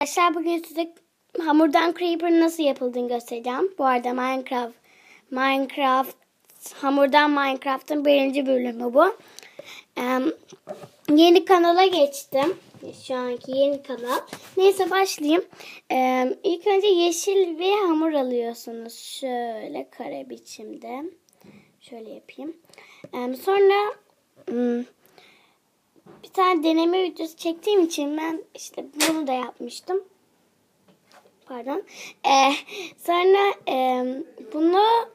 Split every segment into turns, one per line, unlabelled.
Arkadaşlar bugün size hamurdan creeper nasıl yapıldığını göstereceğim. Bu arada Minecraft Minecraft hamurdan Minecraft'ın birinci bölümü bu. Ee, yeni kanala geçtim. Şu anki yeni kanal. Neyse başlayayım. Ee, ilk önce yeşil bir hamur alıyorsunuz. Şöyle kare biçimde. Şöyle yapayım. Ee, sonra hmm, bir tane deneme videosu çektiğim için ben işte bunu da yapmıştım. Pardon. Ee, sonra e, bunu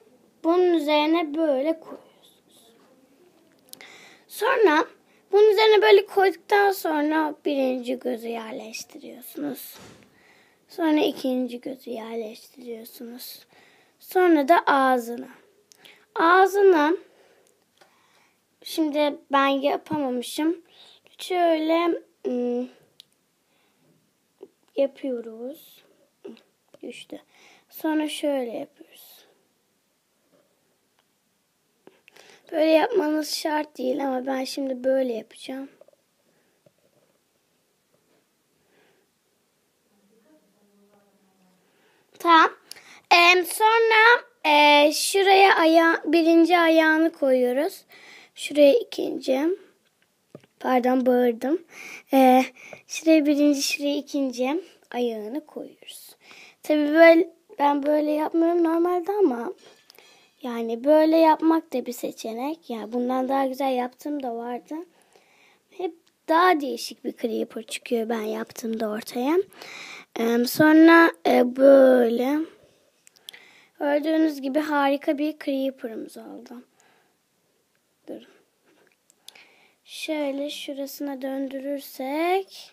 bunun üzerine böyle koyuyorsunuz. Sonra bunun üzerine böyle koyduktan sonra birinci gözü yerleştiriyorsunuz. Sonra ikinci gözü yerleştiriyorsunuz. Sonra da ağzını. Ağzını şimdi ben yapamamışım. Şöyle yapıyoruz. Düştü. Sonra şöyle yapıyoruz. Böyle yapmanız şart değil ama ben şimdi böyle yapacağım. Tamam. Ee, sonra e, şuraya aya birinci ayağını koyuyoruz. Şuraya ikinci. Pardon bağırdım. Ee, şuraya birinci, şuraya ikinci ayağını koyuyoruz. Tabii böyle ben böyle yapmıyorum normalde ama yani böyle yapmak da bir seçenek. Yani bundan daha güzel yaptığım da vardı. Hep daha değişik bir creeper çıkıyor ben yaptığımda ortaya. Ee, sonra e, böyle gördüğünüz gibi harika bir creeper'ımız oldu. Durun. Şöyle şurasına döndürürsek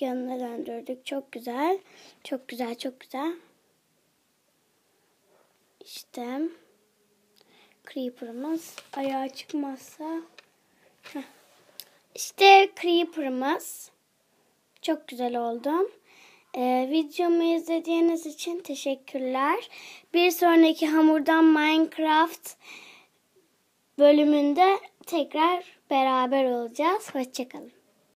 yanına döndürdük. Çok güzel. Çok güzel, çok güzel. İşte Creeper'ımız ayağa çıkmazsa Heh. işte Creeper'ımız çok güzel oldu. Ee, videomu izlediğiniz için teşekkürler. Bir sonraki hamurdan Minecraft bölümünde tekrar beraber olacağız. Hoşçakalın.